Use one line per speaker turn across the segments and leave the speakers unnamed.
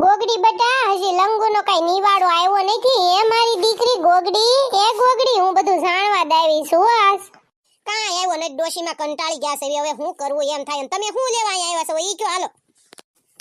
ગોગડી બટા, હજી લંગુનો કઈ નિવાડો આવ્યો નથી. એ મારી દીકરી ગોગડી? એ ગોગડી, હું બધું જાણવા દાવી છું આસ
કાંઈ આવ્યો ને ડોશીમાં કંટાળી ગયા છે. હવે હું કરવું એમ થાય તમે શું લેવા આવ્યા છો? ઈ કયો, હાલો.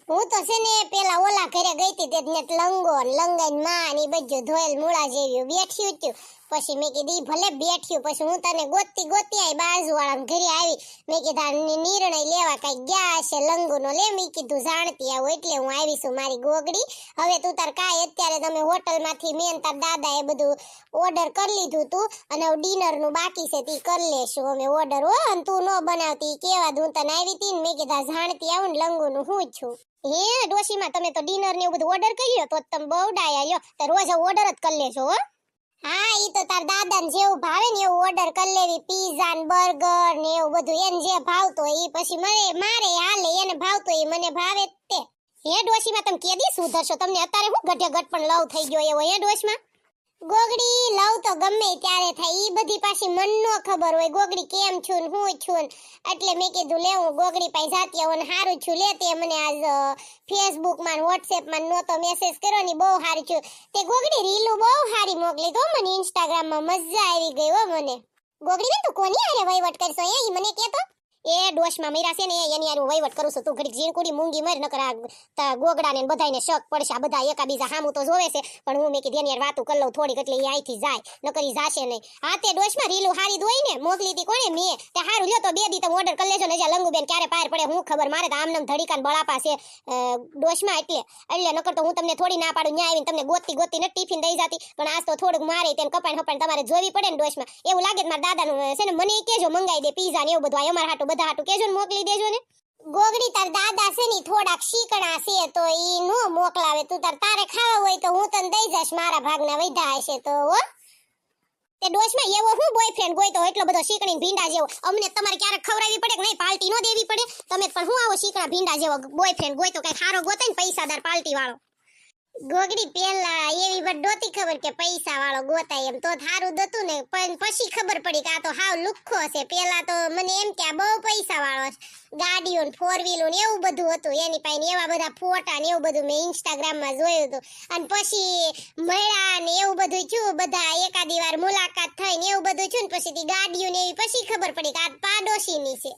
હું તો છે ને, પેલા ઓલા ઘરે ગઈ હતી, તે લંગો લંગનમાં ને બધું ધોયેલ મૂળા જેવી બેઠી હતું. પછી મેં કીધી ભલે બેઠ્યું, પછી હું તને ગોતી ગોતી આવી વાળા ઘરે આવી. મેં કીધા નિર્ણય લેવા કઈ ગયા હશે લંગુ નો લે. મેં કીધું, જાણતી આવું એટલે હું આવી છું મારી ગોગડી. હવે તું તાર કાંઈ અત્યારે તમે હોટલમાંથી મેં તાર દાદા એ બધું ઓર્ડર કરી લીધું તું અને ડિનરનું બાકી છે તે કરી લેશું. અમે ઓર્ડર હો, અને તું ન બનાવતી કેવા હું તને આવી હતી મેં કીધા જાણતી આવું ને લંગુ નું હું છું.
હે, ડોશીમાં તમે તો ડિનર ને એવું બધું ઓર્ડર કર્યો, તો તમે બહુ ડાયા લ્યો. તો રોજ ઓર્ડર જ કરી લેજો હો.
હા, ઈ તો તાર દાદા ને જેવું ભાવે ને એવું ઓર્ડર કરી લેવી. પીઝા ને બર્ગર ને એવું બધું. એને જે ભાવતો ઈ પછી મને, મારે હાલે, એને ભાવતો ઈ મને ભાવે તે. તે
હે ડોશીમાં તમે કેદી સુધરશો તમને અત્યારે હું ગઢે ગઢ પણ લવ થઈ ગયો એવો હે ડોશમાં
ગોગડી લવ તો ગમે ત્યારે થાય, ઈ બધી પાછી મન નો ખબર હોય, ગોગડી કેમ છું હું છું એટલે મેં કીધું, લે, હું ગોગડી પાસે જાતી આવું સારું છું. લે, તે મને આજ ફેસબુકમાં વોટ્સએપમાં નહોતો મેસેજ કર્યો ને બહુ હારું છું. તે ગોગડી રીલું બહુ હારી મોકલી તો મને ઇન્સ્ટાગ્રામમાં મજા આવી ગઈ હો મને. ગોગડી બેન, તું કોની હારે વહીવટ કરશો? એ મને મને કહેતો
એ ડોશમાં મર્યા છે ને, એની હારે વહીવટ કરું છું. તું ઘડીક ઝીણકુડી મૂંગી મર, નકર આ ગોગડા ને બધાને શક પડશે. આ બધા એકાબીજા હામું તો જોવે છે, પણ હું મેં કીધી યાર વાતું કરી લઉં, થોડીક એટલે એ અહીંથી જાય, નકર ઈ જાશે નહીં. હા, તે ડોશમાં રીલું હારી દોઈ ને, મોકલી હતી કોણે મેં. તે હારું લ્યો તો બે દી તમે ઓર્ડર કરી લેજો ને જ્યાં લંગુબેન ક્યારે પાર પડે, હું ખબર, મારે તો આમનામ ધડીકાન બળાપા છે ડોશમાં એટલે. એટલે નકર તો હું તમને થોડી ના પાડું, ન્યા આવીને તમને ગોતી ગોતી ને ટિફિન દઈ જતી. પણ આજ તો થોડુંક મારે તેને કપાણ હપાણ તમારે જોવી પડે ને ડોશમાં. એવું લાગે મારા દાદાનું છે ને, મને કેજો મંગાઈ દે, પીઝા ને એવું બધું અમારા હાટું બધા હાટુ કેજો ને, મોકલી દેજો ને.
ગોગડી તાર દાદા છે ને થોડાક શીકણા છે તો ઈ નો મોકલાવે. તું તાર તારે ખાવા હોય તો હું તને દઈ જઈશ, મારા ભાગના વૈધા હશે તો, હો.
તે ડોશમાં એવો હું બોયફ્રેન્ડ ગોય તો એટલો બધો શીકણી ભીંડા જેવો? અમને તમારે ક્યારેક ખવડાવી પડે કે નહીં? પાર્ટી નો દેવી પડે? તમે પણ હું આવો શીકણા ભીંડા જેવો બોયફ્રેન્ડ ગોય તો કઈ સારો ગોતે ને, પૈસાદાર પાર્ટી વાળો
ગોગડી પેલા એવી નહોતી ખબર કે પૈસા વાળો ગોતાય એમ. તો થારું દતું ને, પણ પછી ખબર પડી કે આ તો હાવ લુખ્ખો છે પેલા તો મને એમ કે આ બહુ પૈસા વાળો ગાડીઓ ને ફોર વ્હીલો ને એવું બધું હતું. એની પાસે એવા બધા ફોટા ને એવું બધું મેં ઇન્સ્ટાગ્રામમાં જોયું હતું. અને પછી મળ્યા ને એવું બધું થયું. બધા એકાદી વાર મુલાકાત થઈ ને એવું બધું થયું ને પછી ગાડીઓ ને એવી, પછી ખબર પડી કે આ પાડોશીની છે.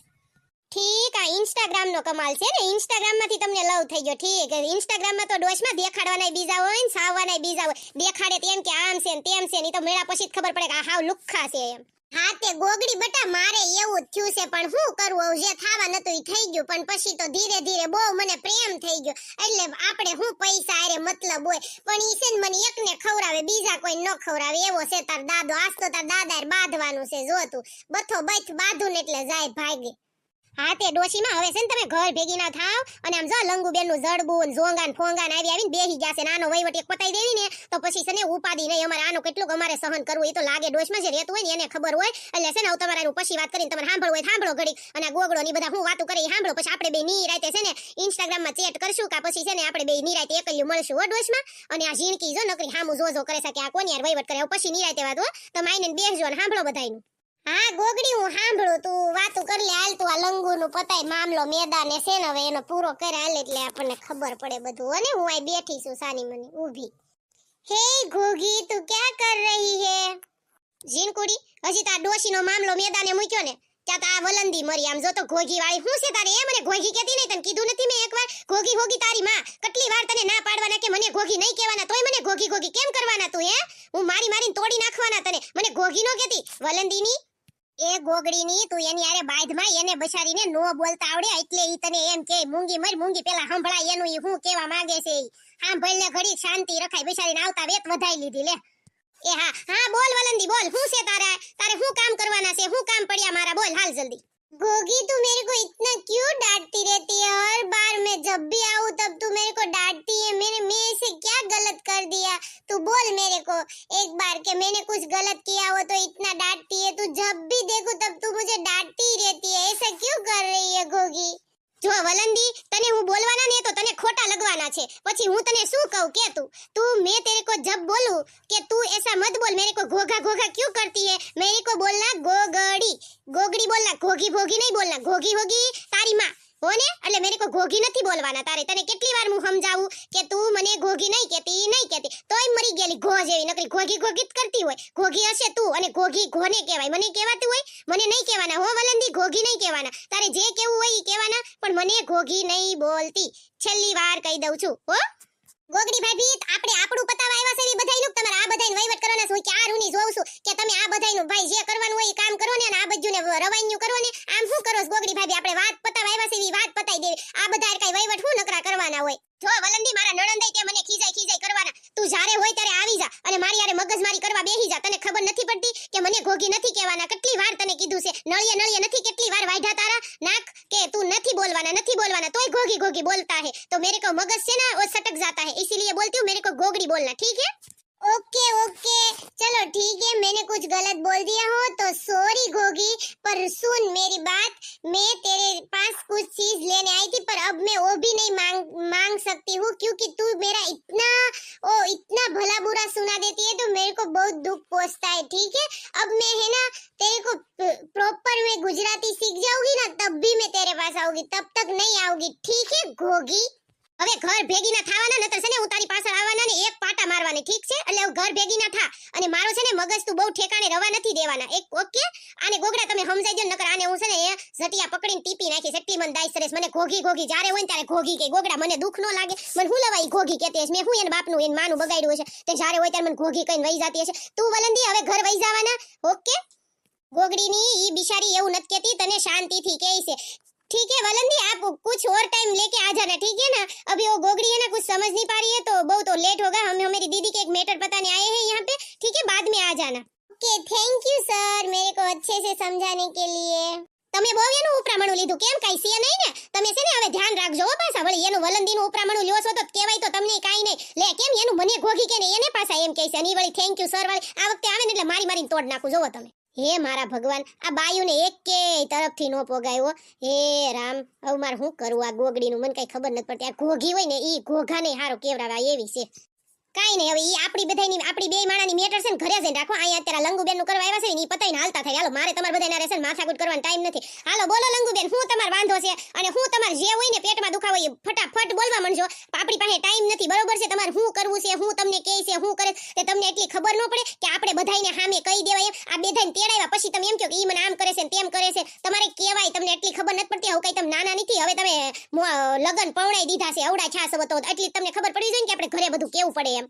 ઠીક, આ ઇન્સ્ટાગ્રામ નો કમાલ છે ને? ઇન્સ્ટાગ્રામમાંથી તમને લવ થઈ ગયો, ઠીક. ઇન્સ્ટાગ્રામમાં તો ડોશમાં દેખાડવાના બીજા હોય ને, સાવવાના બીજા હોય. દેખાડે તેમ કે આમ છે ને, તેમ છે ને તો મેળા પછી ખબર પડે કે આ હાવ લુખ્ખા છે એમ.
હા, તે ગોગડી બટા, મારે એવું જ થયું છે, પણ હું કરવું જે થાવા નતું એ થઈ ગયું, પણ પછી તો ધીરે ધીરે બહુ મને પ્રેમ થઈ ગયો. એટલે આપણે હું પૈસા અરે મતલબ હોય. પણ ઈ છે ને, મને એકને ખવડાવે, બીજા કોઈ ન ખવડાવે. એવો છે તાર દાદો. આજ તો તાર દાદા બાંધવાનું છે, જો તું. બથો બથ બાંધું ને એટલે જાય ભાગે.
હા, તે ડોશીમાં હવે છે ને તમે ઘર ભેગી ના થાવ. અને આમ જો લંગુબેનનું જડબું ને જોંગા ને ફોંગા ને આવી આવીને બેહી ગયા છે નાનો વહીવટ એક પતાઈ દેવી ને, તો પછી છે ને ઉપાધિ નહીં, અમારે આનું કેટલું અમારે સહન કરવું એ તો લાગે ડોશમાં જે રહેતું હોય ને, એને ખબર હોય. એટલે છે ને હું તમારે પછી વાત કરીને તમારે સાંભળવું હોય, સાંભળો ઘડી અને આ ગોગડો ની બધા હું વાતો કરી સાંભળો. પછી આપણે બે ની રાતે છે ને ઇન્સ્ટાગ્રામમાં ચેટ કરશું કા પછી છે ને આપણે બે ની રાતે એકલ્યું મળશું હો ડોશમાં. અને આ ઝીણકી જો નકરી હામું જો કરે છે કે આ કોની યાર વહીવટ કરે પછી ની રાતે વાત હો. તમે આઈને બેસજો અને સાંભળો બધાયનું.
હા, ગોગડી, હું સાંભળું તું. વાતું કરી લે, હાલ તું આ લંગુનું પતાય, મામલો મેદાને છે ને હવે એનો પૂરો કરે, હાલ એટલે આપણને ખબર પડે બધું. અને હું અહીં બેઠી છું સાની મને ઊભી. હે ઘોઘી તું ક્યાં કર રહી હે?
ઝીણકુડી હજી તાર ડોશીનો મામલો મેદાને મૂક્યો ને, ત્યાં તા વલંદી મરી. આમ જો તો ઘોઘી વાળી હું છે તારે? એ મને ઘોઘી કહેતી નહીં, તને કીધું નથી મેં એકવાર? ઘોઘી હોગી તારી માં, કેટલી વાર તને ના પાડવાના કે મને ઘોઘી નહીં કહેવાના? તોય મને ઘોઘી ઘોઘી કેમ કરવાના તું, હે? હું મારી મારીને તોડી નાખવાના તને. મને ઘોઘી નો કહેતી, વલંદીની એ ગોગડીની તું એની આરે બાધમાં એને બસારીને નો બોલતા આવડે, એટલે ઈ તને એમ કે, મૂંગી મર, મૂંગી પેલા સંભળાય એનું ઈ હું કેવા માંગે છે ઈ. સાંભળ ને ઘડી શાંતિ રખાય બસારીને આવતા વેત વધાઈ લીધી, લે. એ હા હા, બોલ વલંદી બોલ, હું છે તારે? તારે હું કામ કરવાના છે? હું કામ પડ્યા મારા? બોલ, હાલ જલ્દી.
गोगी, तू मेरे को इतना क्यों डांटती रहती है? हर बार मैं जब भी आऊँ, तब तू मेरे को डांटती है। मैंने मैं से क्या गलत कर दिया? तू बोल मेरे को। एक बार के मैंने कुछ गलत किया हो तो इतना डांटती है। तू जब भी देखो, तब तू मुझे डांटती रहती है। ऐसा क्यों कर रही है गोगी?
જો વલંદી તને હું બોલવાના નહીં તો તને ખોટા લગવાના છે. પછી હું તને શું કહું કે તું? તું મેં તેરે કો જબ બોલું કે તું એસા મત બોલ, મેરે કો ઘોઘા ઘોઘા ક્યું કરતી હે? મેરે કો બોલના ગોગડી. ગોગડી બોલના, ઘોઘી ભોગી નહીં બોલના, ઘોઘી ભોગી તારી માં.
હો એટલે મેરે કો ઘોઘી નથી બોલવાના તારે. તને કેટલી વાર હું સમજાવું કે તું મને ઘોઘી નહીં કહેતી નહીં કહેતી. તોય મરી ગયેલી ઘો જેવી નકરી ઘોઘી ઘોઘી કરતી હોય. ઘોઘી હશે તું અને ઘોઘી ઘોને કહેવાય. મને કહેવાતું હોય, મને નહીં કહેવાના. હો વલંદી ઘોઘી નહીં કહેવાના. તારે જે કેવું હોય એ કહેવાના, પણ મને ઘોઘી નહીં બોલતી. છેલ્લી વાર કહી દઉં છું, હો? ગોગડી ભાભી આપણે આપણું પતાવા આવ્યા છે ઈ બધાયનું તમારે આ બધાયનું વહીવટ કરવાના છે હું ક્યાં રૂની જોઉં છું કે તમે આ બધાયનું ભાઈ જે કરવાનું હોય એ કામ કરો ને અને આ બધું ને રવાઈનું કરો ને આમ શું કરો છો ગોગડી ભાભી આપણે વાત પતાવા આવ્યા છે ઈ વાત પતાઈ દેવી આ બધા કઈ વહીવટ શું નકરા કરવાના હોય જો વલંદી મારા નણંદાઈ કે મને ખીજાય ખીજાય કરવાના તું જ્યારે હોય ત્યારે આવી જા અને મારી યારે મગજમારી કરવા બેહી જા તને ખબર નથી પડતી કે મને ઘોઘી નથી કહેવાના કેટલી વાર તને કીધું છે નળિયે નળિયે નથી કેટલી વાર વાઢા તારા નાક કે તું નથી બોલવાના નથી બોલવાના તોય ઘોઘી ઘોઘી બોલતા है तो मेरे को मगज से ना वो सटक जाता है इसीलिए बोलती हूँ मेरे को गोगड़ी बोलना ठीक है
Okay okay. चलो, ठीक है, मैंने कुछ गलत बोल दिया हो तो सॉरी गोगी, पर सुन मेरी बात। मैं तेरे पास कुछ चीज़ लेने आई थी, पर अब मैं वो भी नहीं मांग मांग सकती हूँ, क्योंकि तू मेरा इतना, ओ, इतना भला बुरा सुना देती है तो मेरे को बहुत दुख पहुँचता है, ठीक है? अब मैं, है ना, तेरे को प्रॉपर में गुजराती सीख जाऊँगी ना, तब भी मैं तेरे पास आऊँगी, तब तक नहीं आऊँगी, ठीक है, गोगी?
હવે ઘર ભેગી ના થવાના, નતર છે ને હું તારી પાછળ આવવાના ને એક પાટા મારવાની, ઠીક છે? એટલે ઘર ભેગી ના થા. અને મારો છે ને મગજ તું બહુ ઠેકાણે રવા નથી દેવાના. એક ઓકે આને ગોગડા તમે સમજાઈ દો નકર આને હું છે ને એ ઝટિયા પકડીને ટીપી નાખીશ એટલી મને દાઈ સરસ, મને ઘોઘી ઘોઘી જ્યારે હોય ત્યારે ઘોઘી કે ગોગડા, મને દુખ ન લાગે. મને હું લવાઈ ઘોઘી કહેતી હશે મેં હું એને બાપનું, એને માનું બગાડ્યું છે? તે જ્યારે હોય ત્યારે મને ઘોઘી કહીને વહી જતી હશે તું વલંદી હવે ઘર વહી જવાના. ઓકે ગોગડીની ઈ બિચારી એવું નથી કેતી તને શાંતિથી કહે છે. ठीक है वलंदी आप कुछ और टाइम लेके आ जाना ठीक है ना अभी वो गोगड़ी है ना कुछ समझ नहीं पा रही है तो बहुत तो लेट होगा हम हमारी दीदी के एक मैटर बताने आए हैं यहाँ पे ठीक है बाद में आ जाना
ओके थैंक यू सर मेरे को अच्छे से समझाने के लिए
તમે બહુ એનું ઉપરામણું લીધું કેમ કાઈ છે નહીં ને તમે છે ને હવે ધ્યાન રાખજો હો પાછા વળી એનું વલંદીનું ઉપરામણું લ્યો છો તો કહેવાય તો તમને કાઈ નહીં લે કેમ એનું મને ઘોઘી કે ને એને પાછા એમ કહે છે અને ઈ વળી થેન્ક યુ સર વાળી આ વખતે આવે ને એટલે મારી મારીને તોડ નાખું જોવો તમે હે મારા ભગવાન, આ બાયુને એક તરફથી નો પોગાયો. હે રામ, હવે મારે શું કરવું આ ગોગડીનું મને કઈ ખબર નથી પડતી. આ ઘોઘી હોય ને એ ઘોઘાને હારો કેવડાવા એવી છે. કાઈ નહીં, હવે ઈ આપણી બધાની આપણી બે માણાની મેટર છે ને, ઘરે જઈને રાખો. અહીંયા અત્યારે લંગુબેનનું કરવા આવ્યા છે ને, ઈ પતાઈને હાલતા થાય. હાલો, મારે તમારે બધાના રહેશે માથાકૂટ કરવાનો ટાઈમ નથી. હાલો, બોલો લંગુબેન, હું તમાર વાંધો છે અને હું તમારે જે હોય ને, પેટમાં દુખાવો એ ફટાફટ બોલવા માંડજો. આપણી પાસે ટાઈમ નથી, બરોબર છે? તમારે શું કરવું છે, હું તમને કહે છે, હું કરે તે તમને એટલી ખબર ન પડે કે આપણે બધાને સામે કહી દેવાય એમ. આ બેધાને તેડાવ્યા પછી તમે એમ કહો કે ઈ મને આમ કરે છે તેમ કરે છે. તમારે કહેવાય, તમને એટલી ખબર નથી પડતી, હવે કઈ તમે નાના નથી, હવે તમે લગન પવણાઈ દીધા છે અવડા છાસ હતો, એટલી તમને ખબર પડી ને કે આપણે ઘરે બધું કેવું પડે એમ.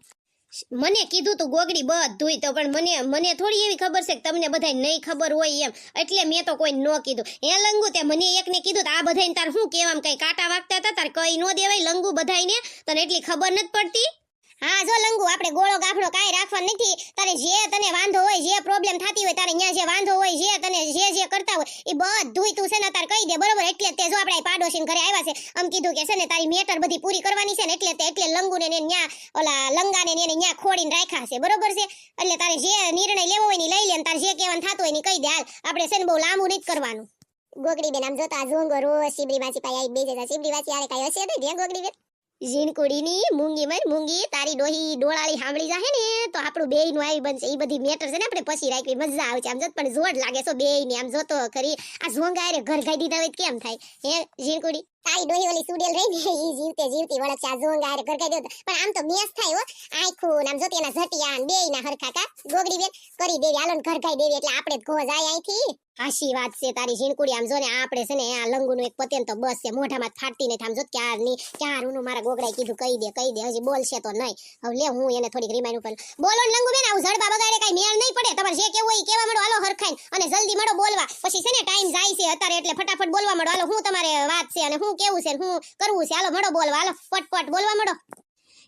મને કીધું તું ગોગડી બધું તો, પણ મને મને થોડી એવી ખબર છે કે તમને બધાય નહીં ખબર હોય એમ. એટલે મેં તો કોઈ ન કીધું. એ લંગુ, તે મને એકને કીધું આ બધાને તાર શું કહેવામ, કઈ કાંટા વાગતા હતા? તાર કઈ ન દેવાય લંગુ બધાયને? તને એટલી ખબર નથી પડતી? હા, જો લંગુ, આપણે ગોળો ગાફડો કાંઈ રાખવા નથી. તારે જે તને વાંધો હોય, જે પ્રોબ્લેમ થતી હોય, તારે ત્યાં જે વાંધો હોય, જે તને જે જે કરતા હોય, એ બધું તું છે ને તાર કહી દે, બરોબર? એટલે તે જો આપણે પાડોશીને ઘરે આવ્યા છે, આમ કીધું કે છે ને તારી મેટર બધી પૂરી કરવાની છે ને, એટલે તે એટલે લંગુને ને ન્યા, ઓલા લંગાને ને ન્યા ખોડીને રાખ્યા છે, બરોબર છે? એટલે તારે જે નિર્ણય લેવો હોય ને લઈ લે ને તારે જે કહેવાનું થતું હોય ને કહી દે, હાલ, આપણે છે ને બહુ લાંબુ નથી કરવાનું.
ગોગડી બેન આમ જોતા ઝોંગો રોજ શીબડી વાંચી પાઈ આવી બેસે છે શીબડી વાંચી આરે કાંઈ હશે તો ગોગડી બેન
ઝીણકુડીની મૂંગી મર મૂંગી, તારી ડોહી ડોળાળી સાંભળી જાહે ને, તો આપણું બેયનું આવી બનશે એ બધી મેટર છે ને આપણે પછી રાખવી, મજા આવે છે આમ જત, પણ જોડ લાગે છો બેયની આમ જોતો ખરી. આ ઝોંગા ઘર ખાઈ દીધા હોય કેમ થાય? હે ઝીણકુડી
તારી ડોહી ઓલી સુડેલ રહી ને, ઈ જીવતે જીવતી વળક છે આ ઝોંગા હારે ઘરકાઈ દેતો પણ આમ તો મેસ થાય હો. આખું આમ જોતી એના ઝટિયા ને બેય ના હરખા ગોગડી બેન, કરી દેવી. હાલો ને ઘરકાઈ દેવી. એટલે આપણે જ જાય અહીંથી.
હાશી વાત છે તારી ઝીણકુડી. આમ જો ને આપણે છે ને, આ લંગુનું એક પતેન તો બસ છે. મોઢામાં ફાટતી ને આમ જો ક્યારની, ક્યાર હું મારા ગોગડાએ કીધું, કહી દે કહી દે. હજી બોલશે તો નહીં હવે લે, હું એને થોડીક રિમાઇન્ડ ઉપર બોલો લંગુ બેન આવું ઝડપા બગાડે કઈ મેળ નહીં પડે. તમારે જે કેવું હોય કેવા મળો હાલો, હરખાઈ. અને જલ્દી મળો બોલવા. પછી છે ને ટાઈમ જાય છે અત્યારે. એટલે ફટાફટ બોલવા મળો હાલો, હું તમારે વાત છે અને હું કેવું છે હું કરવું છે? હાલો, મળો બોલવા. હાલો, ફટફટ બોલવા મળો.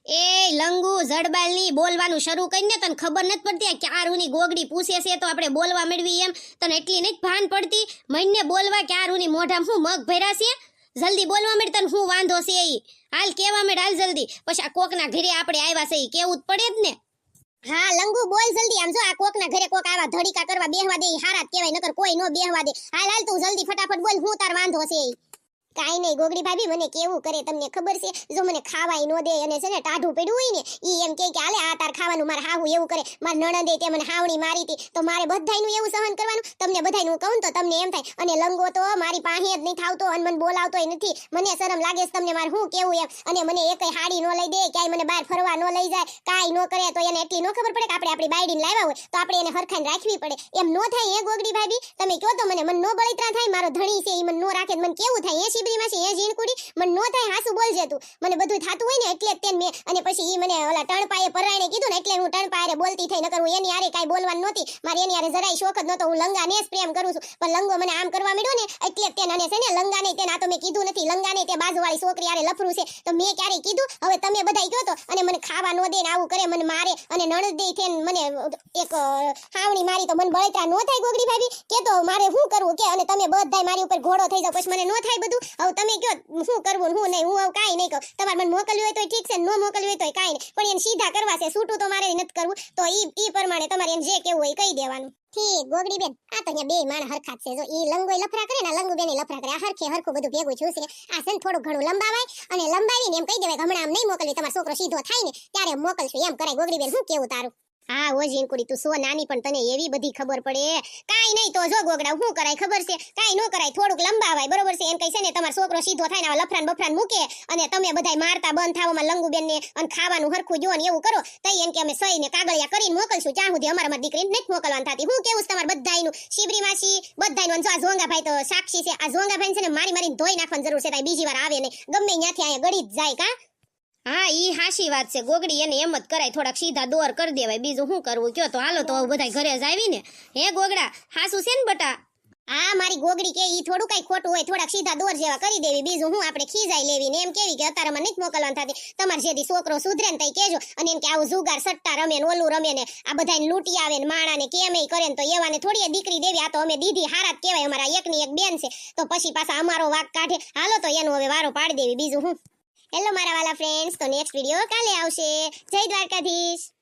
એ લંગુ જડબાલની બોલવાનું શરૂ કરીને તને ખબર નથી પડતી ક્યારુની ગોગડી પૂછે છે તો આપણે બોલવા મેળવી એમ. તને એટલી નથી ભાન પડતી. મહિને બોલવા ક્યારુની મોઢામાં શું મગ ભર્યા જલ્દી બોલવા મેળ તને શું વાંધો છે એ હાલ કેવા મેળ હાલ જલ્દી. પછી આ કોકના ઘરે આપણે આવ્યા છે એ કેવું જ પડે જ ને? હા, લંગુ, બોલ જલ્દી. આમ જો આ કોકના ઘરે કોક આવા ધડીકા કરવા બેહવા દે હારા કહેવાય, નકર કોઈ નો બેહવા દે. હાલ હાલ તું જલ્દી ફટાફટ બોલ, હું તાર વાંધો છે કાંઈ નહીં, ગોગડી ભાભી મને કેવું કરે તમને ખબર છે? જો મને ખાવાય ન દે અને છે ને ટાઢું પડ્યું હોય ને, ઈ એમ કે આલે આ તાર ખાવાનું મારે હાહું એવું કરે, માર નણંદે તે મને હાવણી મારી હતી, તો મારે બધાયનું એવું સહન કરવાનું? તમને બધાયનું કહું તો તમને એમ થાય, અને લંગો તો મારી પાસે જ નહીં થાવતો, અને મને બોલાવતોય નથી. મને શરમ લાગે છે તમને મારે શું કેવું એમ, અને મને એકય હાડી ન લઈ દે, ક્યાંય મને બહાર ફરવા ન લઈ જાય, કાંઈ ન કરે, તો એને એટલી ન ખબર પડે કે આપણે આપણી બાયડીને લાવ્યા હોય, તો આપણે એને હરખાઈને રાખવી પડે. એમ નો થાય એ ગોગડી ભાભી? તમે કહો તો મને, મન નો બળતરા થાય, મારો ધણી છે એ મને ન રાખે મને કેવું થાય? એ શીબરી માં છે એ ઝીણકુડી મને નો થાય, હાસુ બોલજે તું. મને બધું થાતું હોય ને, એટલે તેન મેં, અને પછી ઈ મને ઓલા ટણપાએ પરાયણે કીધું ને, એટલે હું ટણપાએ બોલતી થઈ, નકર હું એની આરે કાઈ બોલવાનું નહોતી. મારી એની આરે જરાય શોખ જ નહોતો. હું લંગાને જ પ્રેમ કરું છું. પણ લંગો મને આમ કરવા માંડ્યો ને, એટલે તેન અને છે ને, લંગાને તેન, આ તો મેં કીધું નથી, લંગાને તે બાજુવાળી છોકરી આરે લફરું છે. તો મેં ક્યારે કીધું? હવે તમે બધાય કહો તો. અને મને ખાવા નો દે ને આવું કરે, મને મારે, અને નણદ દે થઈને મને એક હાવણી મારી તો મને બળતરા નો થાય ગોગડી ભાભી. કે તો મારે શું કરવું? કે અને તમે બધાય મારી ઉપર ઘોડો થઈ જાવ પછી મને નો થાય બધું? હવે તમે કયો, શું કરવું હું નહીં? હું હવે કાંઈ નહીં કહું. તમારે મને મોકલ્યું હોય તો ઠીક છે, ન મોકલ્યું હોય તો કાંઈ નહીં. પણ એને સીધા કરવા છે છૂટું તો મારે નથી કરવું. તો ઈ ઈ પ્રમાણે તમારે એને જે કેવું હોય કહી દેવાનું. ઠીક, ગોગડી બેન, આ તો અહીંયા બે માણ હરખા છે. જો ઈ લંગોય લફરા કરે ને લંગુ બેન લફરા કરે. આ હરખે હરખું બધું ભેગું છે. આ છે ને થોડું ઘણું લંબાવાય અને લંબાવીને એમ કહી દેવાય હમણાં આમ નહીં મોકલવી, તમારો છોકરો સીધો થાય ને, ત્યારે મોકલશું. એમ કરાય. ગોગડી બેન, શું કેવું તારું? હા, ઓ જીનકુડી, તું સો નાની પણ તને એવી બધી ખબર પડે. કાઈ નહીં તો જો ગોગડા, હું કરાય ખબર છે? કાઈ નો કરાય, થોડુંક લંબાવાય, બરોબર છે? એમ કહી છે ને, તમારો છોકરો સીધો થાય ને લફરાન બફરાન મૂકે અને તમે બધાય મારતા બંધ થાવામાં લંગુબેન ને અને ખાવાનું હરખું જો ને એવું કરો, તઈ એમ કે અમે સહી ને કાગળિયા કરીને મોકલશું. ત્યાં સુધી અમારા મારી દીકરીને નથી મોકલવાનું થતી. હું કેવું તમારે બધાયનું? શિબરી માસી, બધાયનું? આ ઝોંગાભાઈ તો સાક્ષી છે. આ ઝોંગાભાઈ છે ને મારી મારીને ધોઈ નાખવાની જરૂર છે તાઈ બીજી વાર આવે ને ગમે ત્યાંથી અહીંયા ગળી જ જાય, કા?
હા, ઈ હાશી વાત છે. ગોગડી એને એમ જ કરાય. થોડાક સીધા દોર કરી દેવાય. બીજું શું કરવું? કયો તો હાલો તો બધા ઘરે જ આવી ને. હે ગોગડા, હાસુ છે ને બટા?
આ મારી ગોગડી કે ઈ થોડું કઈ ખોટું હોય, થોડાક સીધા દોર જેવા કરી દેવી. બીજું હું આપણે ખીજાઈ લેવી ને એમ કેવી કે અત્યારે મને મોકલવાનું થતી. તમારે જેથી છોકરો સુધરે ને તઈ કેજો. અને એમ કે આવું જુગાર, સટ્ટા રમે ને ઓલું રમે ને આ બધાને લૂંટી આવે ને માણા ને કેમ કરે ને તો એવાને થોડી દીકરી દેવી. આ તો અમે દીધી હારા જ કહેવાય. અમારા એકની એક બેન છે. તો પછી પાછા અમારો વાક કાઢે. હાલો તો એનું હવે વારો પાડી દેવી. બીજું હું? હેલો મારા વાલા ફ્રેન્ડ્સ તો નેક્સ્ટ વીડિયો કાલે આવશે. જય દ્વારકાધીશ.